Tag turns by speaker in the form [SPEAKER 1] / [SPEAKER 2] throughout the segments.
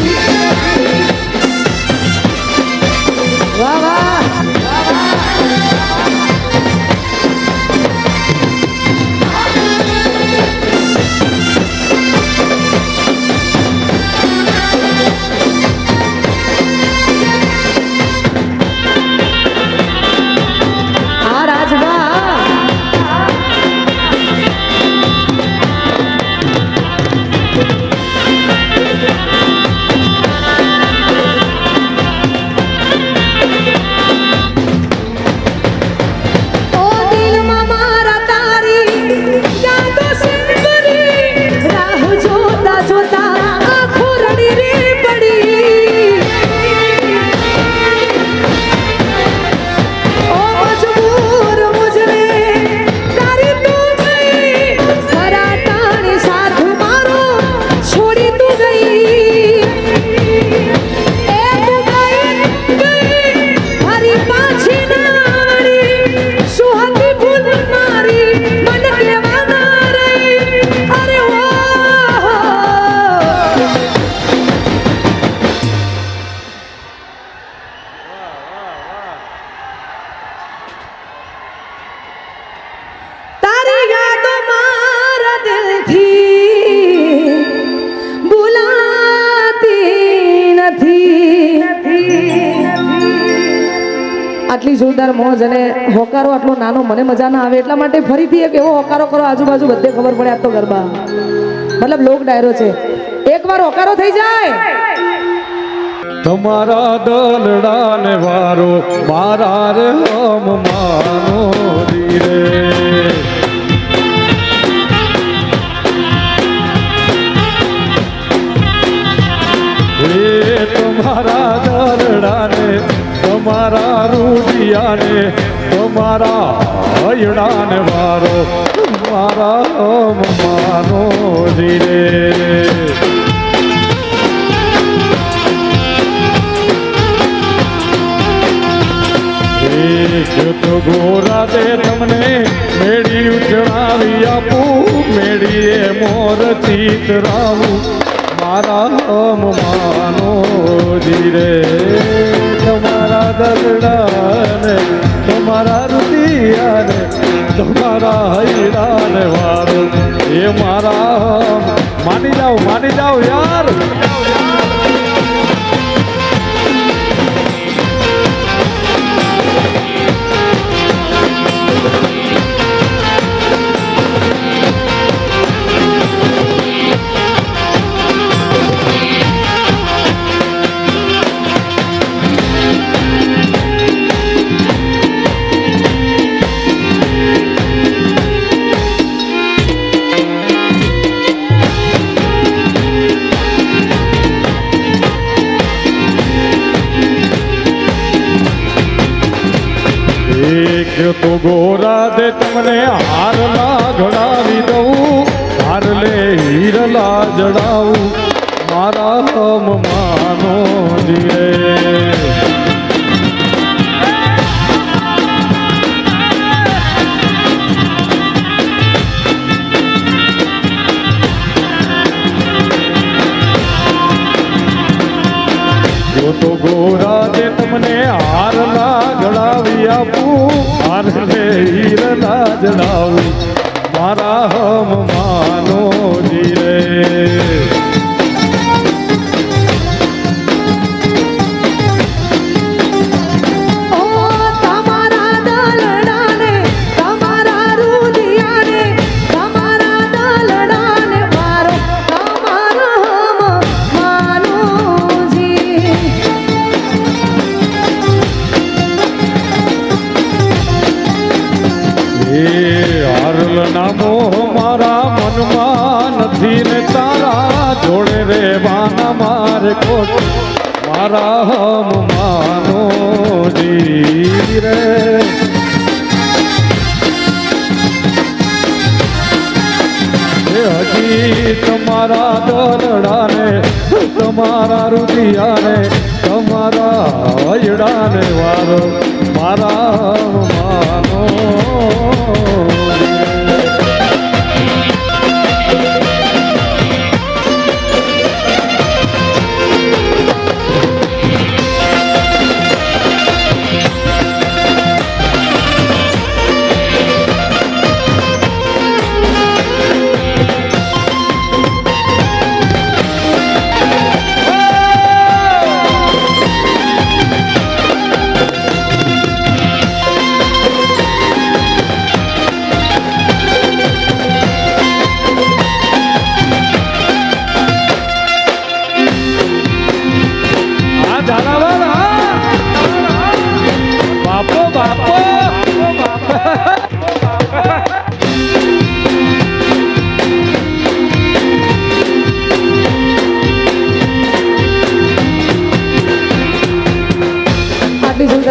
[SPEAKER 1] me. આટલી જોરદાર મોજ અને હોકારો આટલો નાનો, મને મજા ના આવે એટલા માટે ફરીથી એક એવો હોકારો કરો, આજુબાજુ બધે ખબર પડે આ ગરબા. મતલબ લોક ડાયરો છે. એકવાર હોકારો થઈ જાય.
[SPEAKER 2] તમારા દલડા ને વારો, મારા રે હમ માનો રે. તમારા દલડા ને રૂડિયાને તો મારા તમારા હયડા ને વારો, મારા મારો માનો રે એક તો ગોરા દે તમને મેળી ઉજળાવી આપું, મેળીએ મોર ચિતરાવું, મારા માનો તમારા દલડાને તમારા રૂપિયાને તમારા હૈડાને વારો. એ મારા માની જાઓ માની જાઓ યાર. ગોરા દે તમને હારલા કોટ મારા હમ માનો જી રે હજી તમારા દરડાને, તમારા રુદિયાને, તમારા હયડાને વારો. મારા માનો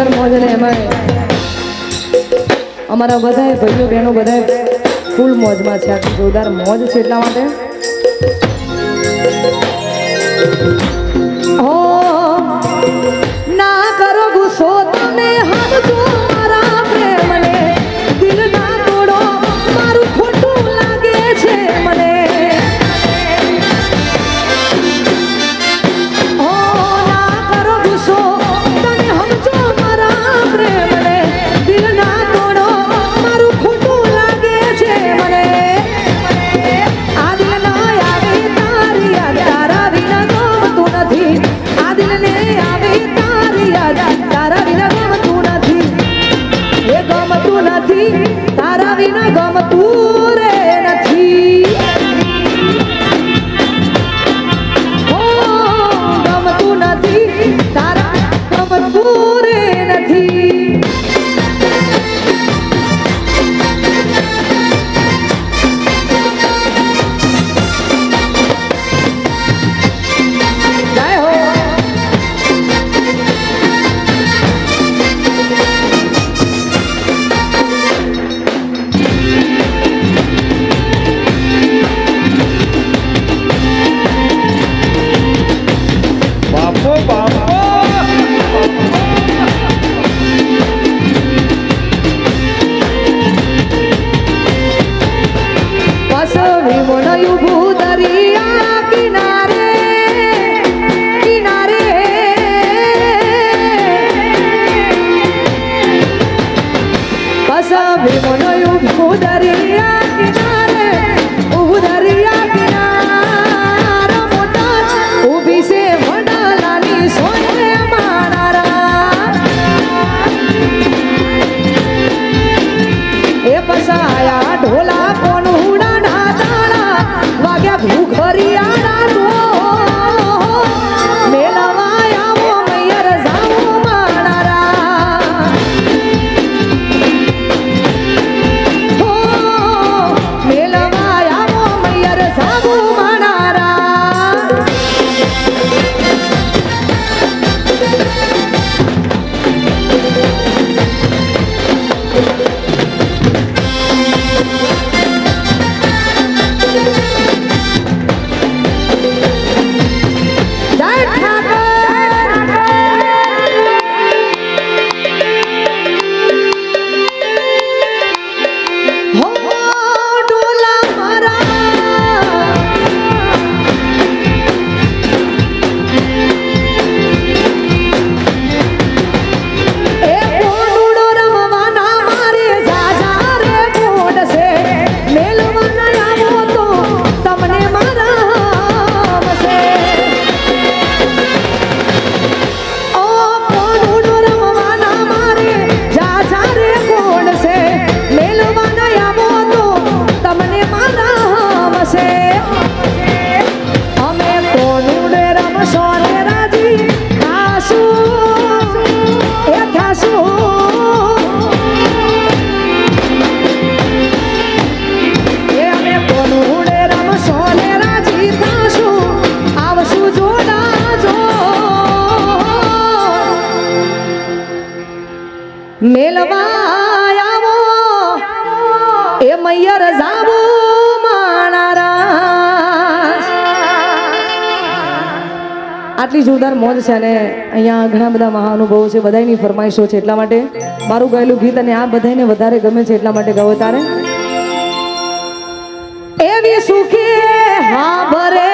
[SPEAKER 1] સુંદર મોજ અને એમાં અમારા બધાય ભાઈઓ બહેનો બધાય ફૂલ મોજમાં છે. આખી જોરદાર મોજ છે એટલા માટે. મેલવા એ મૈયર જાવો આટલી જોરદાર મોજ છે અને અહીંયા ઘણા બધા મહાનુભવો છે બધાની ફરમાઈશો છે એટલા માટે. મારું ગાયેલું ગીત અને આ બધાને વધારે ગમે છે એટલા માટે ગાવો તારે. એવી સુખે હા ભરે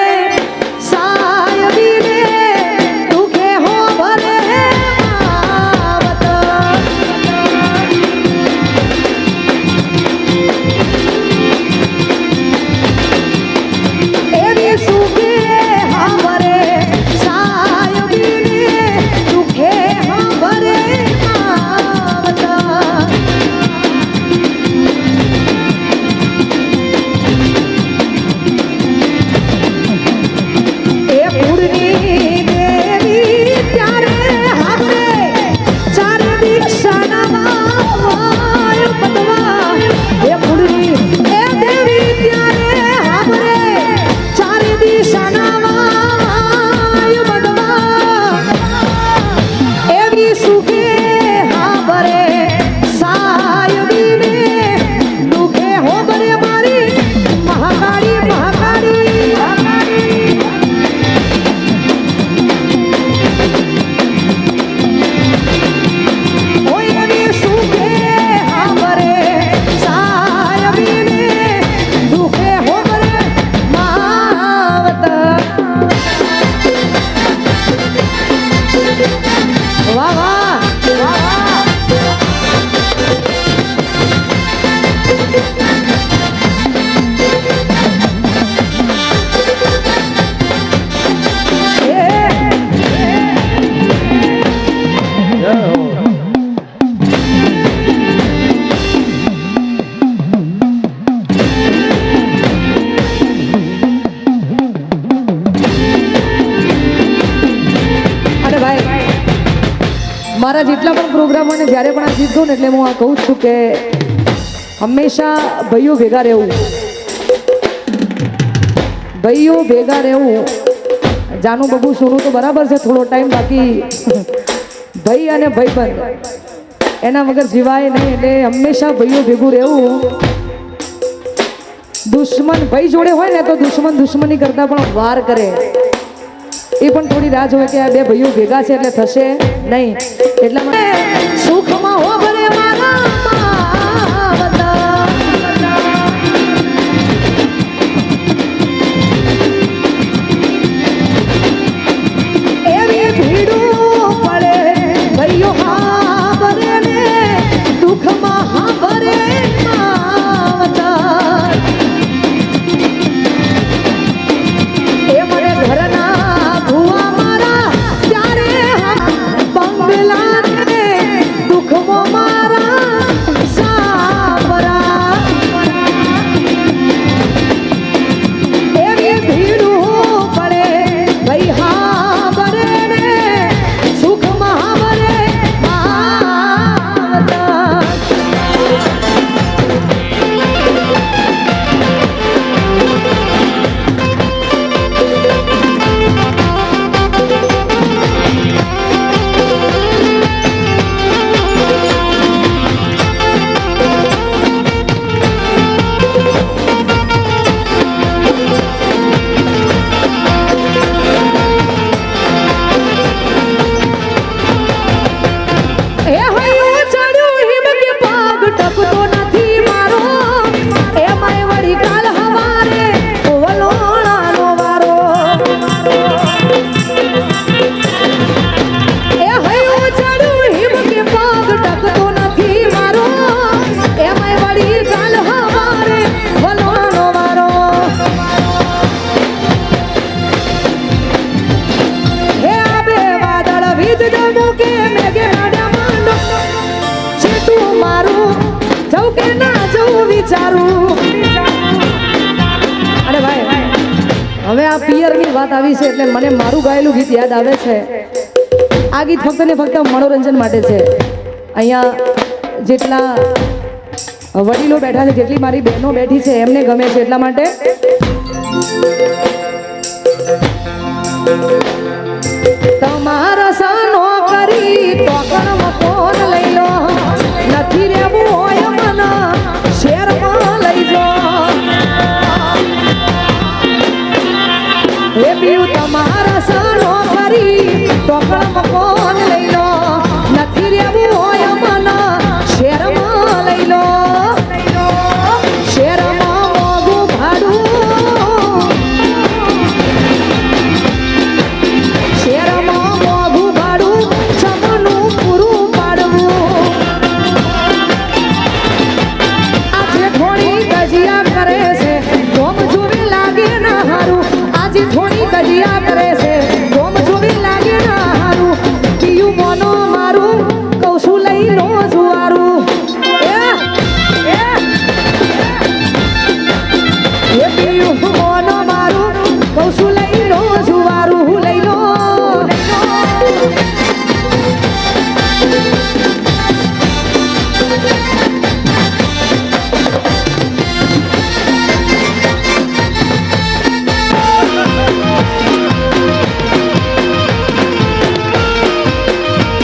[SPEAKER 1] જ્યારે પણ આ ગીત ને એટલે હું આ કહું છું કે હંમેશા ભાઈઓ ભેગા રહેવું. ભાઈઓ ભેગા રહેવું. જાનું બબુ સોનું તો બરાબર છે, થોડો ટાઈમ બાકી. ભાઈ અને ભાઈબંધ. એના વગર જીવાય નહીં એટલે હંમેશા ભાઈઓ ભેગું રહેવું. દુશ્મન ભાઈ જોડે હોય ને તો દુશ્મન દુશ્મની કરતા પણ વાર કરે. એ પણ થોડી રાહ જોવે કે આ બે ભાઈઓ ભેગા છે એટલે થશે નહીં. એટલા માટે Su આવી છે એટલે મને મારું ગાયેલું ગીત યાદ આવે છે. આ ગીત ફક્ત ને ફક્ત મનોરંજન માટે છે. અહીંયા જેટલા વડીલો બેઠા છે, જેટલી મારી બહેનો બેઠી છે, એમને ગમે છે એટલા માટે. તમારા સાનો કરી ટોકણ લઈ લો. નથી રહેવું હોય મન શેરમાં લઈ જો એ